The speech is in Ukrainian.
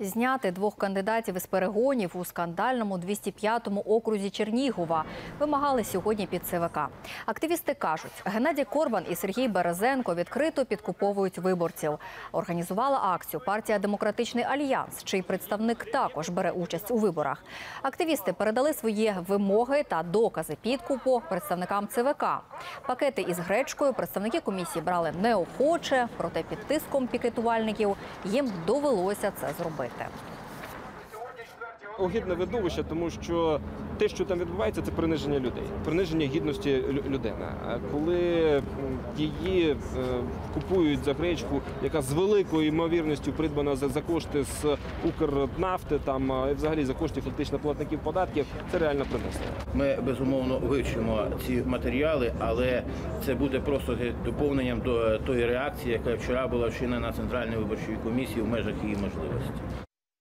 Зняти двох кандидатів із перегонів у скандальному 205-му окрузі Чернігова вимагали сьогодні під ЦВК. Активісти кажуть, Геннадій Корбан і Сергій Березенко відкрито підкуповують виборців. Організувала акцію партія Демократичний альянс, чий представник також бере участь у виборах. Активісти передали свої вимоги та докази підкупу представникам ЦВК. Пакети із гречкою представники комісії брали неохоче, проте під тиском пікетувальників їм довелося це зробити. Огидне видовище, тому що те, що там відбувається, це приниження людей, приниження гідності людини. А коли її е, купують за гречку, яка з великою ймовірністю придбана за, за кошти з Укрнафти, там і взагалі за кошти фактично платників податків, це реально приниження. Ми безумовно вивчимо ці матеріали, але це буде просто доповненням до тої реакції, яка вчора була вчинена Центральною виборчою комісією в межах її можливості.